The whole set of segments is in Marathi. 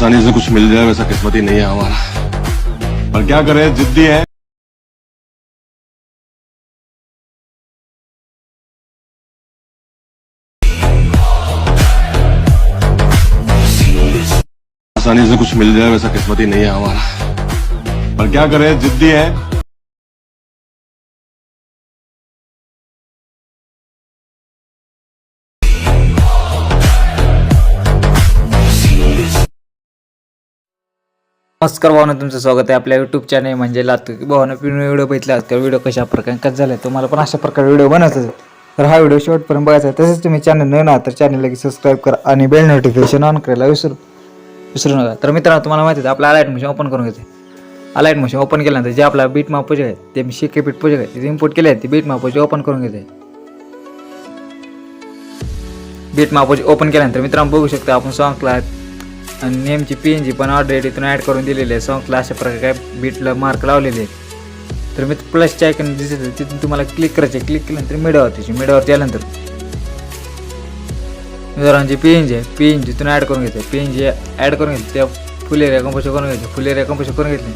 आसानी से कुछ मिल जाए वैसा किस्मत ही नहीं है हमारा। पर क्या करे जिद्दी है। आसानी से कुछ मिल जाए वैसा किस्मत ही नहीं है हमारा। पर क्या करे जिद्दी है। नमस्कार भावना तुमचं स्वागत आहे आपल्या यूट्यूब चॅनल म्हणजे लातू भावना पिऊन व्हिडिओ बघितला तर व्हिडिओ कशा प्रकारे कसं झालं तुम्हाला पण अशा प्रकारे व्हिडिओ बनवायचा तर हा व्हिडिओ शेवटपर्यंत बघायचा आहे. तसेच तुम्ही चॅनल नवीन आहात तर चॅनल लगेच सबस्क्राईब करा आणि बेल नोटिफिकेशन ऑन करायला विसरू विसरू नका. तर मित्रांनो तुम्हाला माहिती आहे आपलं अलाईट मशीन ओपन करून घेते अलाईट मशीन ओपन केल्यानंतर जे आपला बीट माप आहे ते मी शेके बीट पूजे आहे ते इम्पोर्ट केले आहे ते बीट माप ओपन करून घेते बीट माप ओपन केल्यानंतर मित्रांनो बघू शकता आपण सॉन्ग क्लास आणि नेमची पी एन जी पण ऑलरेडी इथून ॲड करून दिलेली आहे. सॉंगला अशा प्रकारे काय बीटला मार्क लावलेले आहेत तर मी प्लसच्या आयकन दिसत तिथून तुम्हाला क्लिक करायचे क्लिक केल्यानंतर त्याची मिडावरती आल्यानंतर. मिझोरामची पी एन जी आहे पी एन जी तिथून ॲड करून घेते पी एन जी ॲड करून घेतली त्या फुल एरिया कंपोशन करून घेतली फुल एरिया कंपोशन करून घेतली.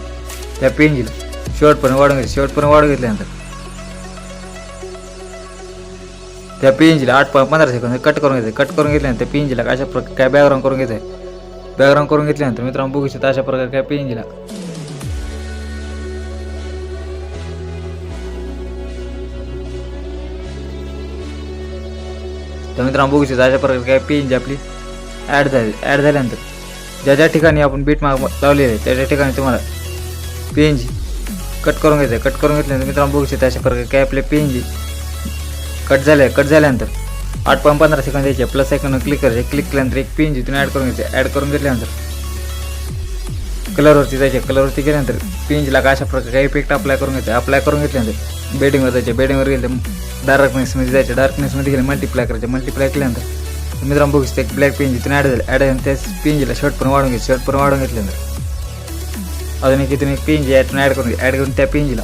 त्या पी एन जीला शेवटपर्यंत वाढून घ्यायचे शेवटपर्यंत वाढून घेतल्यानंतर. त्या पी एन जीला आठ पॉईंट पंधरा सेकंद कट करून घेते कट करून घेतल्यानंतर पी एन जीला अशा प्रकारे काय बॅकग्राऊंड करून घेते बॅकग्राऊंड करून घेतल्यानंतर मित्रांनो बघू शकता अशा प्रकारे काय पी तर मित्रांनो बघू शकता अशा प्रकारे काय पी एन जी आपली ॲड झाली ॲड झाल्यानंतर ज्या ज्या ठिकाणी आपण बीट मार्क लावलेले आहे त्या त्या ठिकाणी तुम्हाला पी एन जी कट करून घ्यायचं आहे कट करून घेतल्यानंतर मित्रांनो बघू शकता अशा प्रकारे काय आपले पी जी कट झाले कट झाल्यानंतर आठ पॉईंट पंधरा सेकंद द्यायचे. प्लस सेकंड क्लिक करायचे. क्लिक केल्यानंतर एक पिन जिथून ॲड करून घ्यायचे. ॲड करून घेतल्यानंतर कलरवरती जायचे. कलरवरती गेल्यानंतर पिंजला का अशा प्रकारे काही इफेक्ट अप्लाय करून घ्यायचे. अप्लाय करून घेतल्यानंतर बेडिंगवर जायचे. बेडिंगवर गेले डार्कनेसमध्ये जायचे. डार्कनेसमध्ये गेले मल्टिप्लाय करायचे. मल्टिप्लाय केल्यानंतर मित्रांनो बघू शकते एक ब्लॅक पेन जिथून ॲड झाले. ॲड झाल्यानंतर त्या पिंजला शर्ट पण वाढून घ्यायचे. शर्ट पण वाढून घेतल्यानंतर अजून एक इथून एक पिंज ॲड ॲड करून ॲड करून त्या पिंजला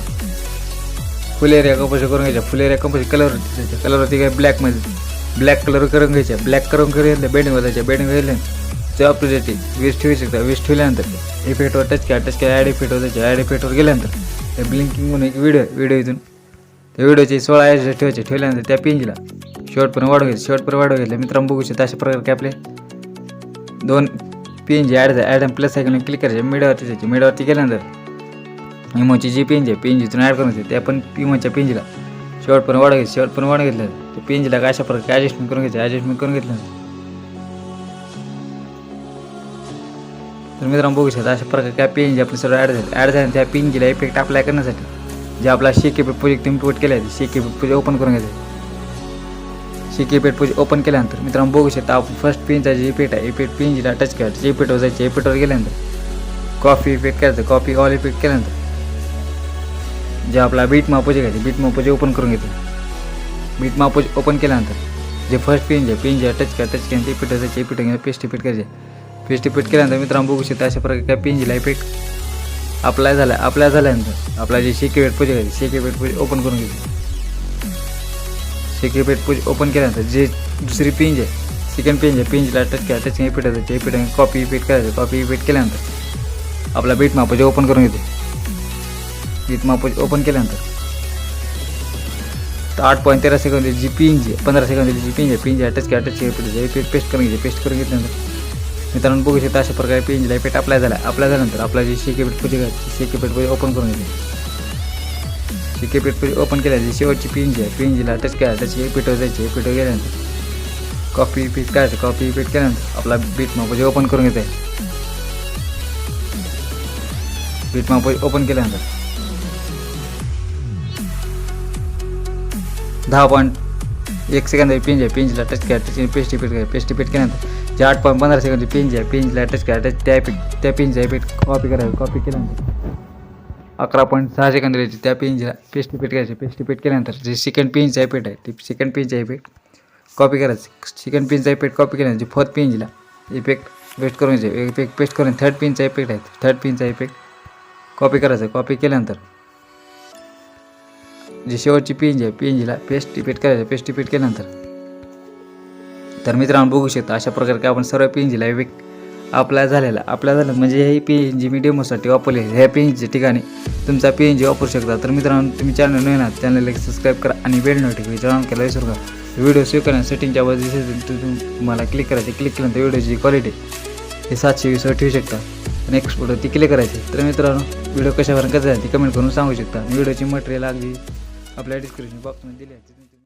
फुल एरिया कंपोज करून घ्यायच्या फुल एरिया कंपोज कलरवरती जायचे. कलरवरती काय ब्लॅकमध्ये ब्लॅक कलर करून घ्यायच्या ब्लॅक करून करून घेतल्या बेडिंग जायच्या बेडिंग घेतल्या ते ऑपरेटिव्ह वीस ठेवू शकता. वीस ठेवल्यानंतर इफेक्टवर टच केला टच केला ॲड इफेक्टवर जायच्या ॲड इफेक्टवर गेल्यानंतर त्या ब्लिंकिंग म्हणून एक व्हिडिओ व्हिडिओ इथून. त्या व्हिडिओचे सोळा ॲड ठेवायचे. ठेवल्यानंतर त्या पिंजला शेवटपर्यंत वाढव घ्यायचं. शेवटपर्यंत वाढव घेतलं. मित्रांनो बघू शकता अशा प्रकारे काय आपले दोन pin add add add plus cycle click करायचे. मिडावरती जायचे. मिडावरती गेल्यानंतर इमोची जी पिंज आहे पिंज इथून ॲड करून त्या पण इमोच्या पिंजला शेवटपर्यंत वाढ शेवट पण वाढ घेतलं. ते पिंजला काय अशा प्रकारे ॲडजस्टमेंट करून घ्यायचं ॲडजस्टमेंट करून घेतलं. तर मित्रांनो बघू शकता अशा प्रकारे काय पेंज आपले सर्व ॲड झाले. ॲड झाले त्या पिंजीला इफेक्ट अप्लाय करण्यासाठी जे आपला शेके पेट प्रोजेक्ट इम्पोर्ट केला आहे शेके पेट प्रोजेक्ट ओपन करून घ्यायचं शेकेपेट पेट ओपन केल्यानंतर मित्रांनो बघू शकता आपण फर्स्ट पिनचा जे इफेक्ट आहे इफेक्ट पिनला टच करायचं इफेक्टवर जायचं इफेक्टवर गेल्यानंतर कॉफी इफेक्ट करायचं कॉफी ऑल इफेक्ट केल्यानंतर जे आपला बीट मापोजे घ्यायचे बीट मापोजे ओपन करून घेतो. बीट मापोज ओपन केल्यानंतर जे फर्स्ट पिन जे पिन जे टच करा टच केलं ते इफेक्ट जायचे इफेक्ट घ्यायचं पेस्ट इफेक्ट करायचे. पेस्ट इफेक्ट केल्यानंतर मित्रांनो बघू शकता अशा प्रकारे काय पिनजीला इफेक्ट अप्लाय झाला अप्लाय झाल्यानंतर आपला जे शेकी वेट पूजा घ्यायचे शेकी वेट पूजा ओपन करून घ्यायचे शेकी वेट पूजे ओपन केल्यानंतर जे दुसरी पेंज आहे सेकंड पेंज आहे पिंजला टच करा टच इफेक्ट जायचे इफेक्ट कॉपी इफेक्ट करायचं. कॉपी इफेक्ट केल्यानंतर आपला बीट मापोजे ओपन करून घेते. बीट मापोज ओपन केल्यानंतर. तर आठ पॉईंट तेरा सेकंद जी पिंज आहे पंधरा सेकंद जी पिंज आहे पी आहे टच केला टच पेस्ट करून घ्यायचे पेस्ट करून घेतल्यानंतर. मित्रांनो बघू शकता अशा प्रकारे पिंजला पेट अप्लाय झाला. अप्लाय झाल्यानंतर आपला जे शेके पेट पूजे शेके पेट पूजे ओपन करून घेते शेके पेट पेज ओपन केल्याची शेवटची पिन जी आहे पिंजीला टच केला त्याची पिठो जायचे पिठो गेल्यानंतर. कॉपी पीट करायचं कॉपी पीट केल्यानंतर आपला बीट मापोजी ओपन करून घेते बीट मापोजी ओपन केल्यानंतर. दहा पॉईंट एक सेकंद पिंज आहे पिंजला टच केला त्याची पेस्ट पीट करायचं पेस्ट पीट केल्यानंतर जे आठ पॉईंट पंधरा सेकंद पिंज आहे पिंजला टच केला टच त्या पीठ पीठ कॉपी करायचं कॉपी केल्यानंतर अकरा पॉईंट सहा सेकंद द्यायची त्या पेनला पेस्ट पेट करायची पेस्ट पेट केल्यानंतर जे सेकंड इफ़ेक्ट आहे ते सेकंड पेनचा इफ़ेक्ट कॉपी करायचं सेकंड पेनचा इफ़ेक्ट कॉपी केल्यानंतर फोर्थ पेनला इफ़ेक्ट पेस्ट करून इफ़ेक्ट पेस्ट करून थर्ड पेनचा इफ़ेक्ट आहे थर्ड पेनचा इफ़ेक्ट कॉपी करायचं कॉपी केल्यानंतर जी शेवटची पेन आहे पेनजीला पेस्ट इफेक्ट करायचं पेस्ट इफेक्ट केल्यानंतर. तर मित्रांनो बघू शकता अशा प्रकारे आपण सर्व पेनजीला वेग अप्लाय झालेला. अप्लाय झालं म्हणजे हे पी एन जी मी डेमोसाठी वापरले ह्या पी एन जी ठिकाणी तुमचा पी एन जी वापरू शकता. तर मित्रांनो तुम्ही चॅनल नवीन आहात चॅनलला सबस्क्राईब करा आणि बेल नोटिफिकेशन ऑन केला विसरू नका. व्हिडिओ सेव्ह करा सेटिंगच्या वर तुम्हाला क्लिक करायचे. क्लिक केल्यानंतर व्हिडिओची क्वालिटी हे सातशे वीसवर ठेवू शकता. नेक्स्ट फोटो ती क्लिक करायची. तर मित्रांनो व्हिडिओ कशावर कसं आहे ती कमेंट करून सांगू शकता. व्हिडिओची मटेरियल अगदी आपल्या डिस्क्रिप्शन बॉक्समध्ये दिले आहे.